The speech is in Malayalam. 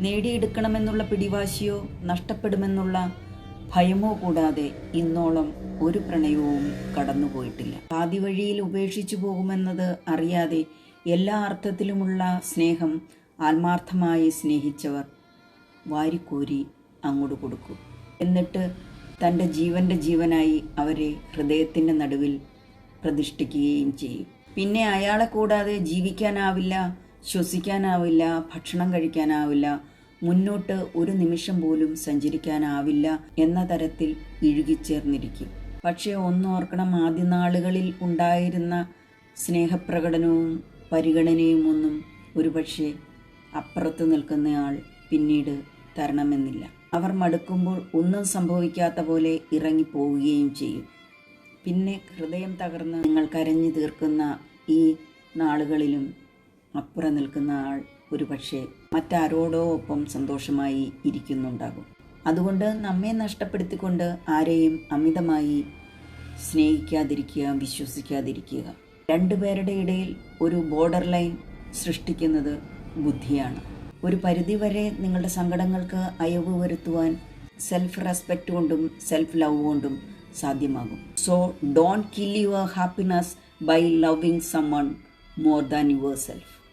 നേടിയെടുക്കണമെന്നുള്ള പിടിവാശിയോ നഷ്ടപ്പെടുമെന്നുള്ള ഭയമോ കൂടാതെ ഇന്നോളം ഒരു പ്രണയവും കടന്നുപോയിട്ടില്ല. പാതി വഴിയിൽ ഉപേക്ഷിച്ചു പോകുമെന്നത് അറിയാതെ എല്ലാ അർത്ഥത്തിലുമുള്ള സ്നേഹം ആത്മാർത്ഥമായി സ്നേഹിച്ചവർ വാരിക്കോരി അങ്ങോട്ട് കൊടുക്കും. എന്നിട്ട് തന്റെ ജീവന്റെ ജീവനായി അവരെ ഹൃദയത്തിന്റെ നടുവിൽ പ്രതിഷ്ഠിക്കുകയും ചെയ്യും. പിന്നെ അയാളെ കൂടാതെ ജീവിക്കാനാവില്ല ശ്വസിക്കാനാവില്ല ഭക്ഷണം കഴിക്കാനാവില്ല മുന്നോട്ട് ഒരു നിമിഷം പോലും സഞ്ചരിക്കാനാവില്ല എന്ന തരത്തിൽ ഇഴുകിച്ചേർന്നിരിക്കും. പക്ഷേ ഒന്നോർക്കണം ആദ്യ നാളുകളിൽ ഉണ്ടായിരുന്ന സ്നേഹപ്രകടനവും പരിഗണനയും ഒന്നും ഒരുപക്ഷെ അപ്പുറത്ത് നിൽക്കുന്നയാൾ പിന്നീട് തരണമെന്നില്ല. അവർ മടുക്കുമ്പോൾ ഒന്നും സംഭവിക്കാത്ത പോലെ ഇറങ്ങിപ്പോവുകയും ചെയ്യും. പിന്നെ ഹൃദയം തകർന്ന് നിങ്ങൾ കരഞ്ഞു തീർക്കുന്ന ഈ നാളുകളിലും അപ്പുറം നിൽക്കുന്ന ആൾ ഒരുപക്ഷെ മറ്റാരോടോ ഒപ്പം സന്തോഷമായി ഇരിക്കുന്നുണ്ടാകും. അതുകൊണ്ട് നമ്മെ നഷ്ടപ്പെടുത്തിക്കൊണ്ട് ആരെയും അമിതമായി സ്നേഹിക്കാതിരിക്കുക വിശ്വസിക്കാതിരിക്കുക. രണ്ടുപേരുടെ ഇടയിൽ ഒരു ബോർഡർ ലൈൻ സൃഷ്ടിക്കുന്നത് ബുദ്ധിയാണ്. ഒരു പരിധിവരെ നിങ്ങളുടെ സങ്കടങ്ങൾക്ക് അയവ് വരുത്തുവാൻ സെൽഫ് റെസ്പെക്റ്റ് കൊണ്ടും സെൽഫ് ലവ് കൊണ്ടും സാധ്യമാകും. So don't kill your happiness by loving someone more than yourself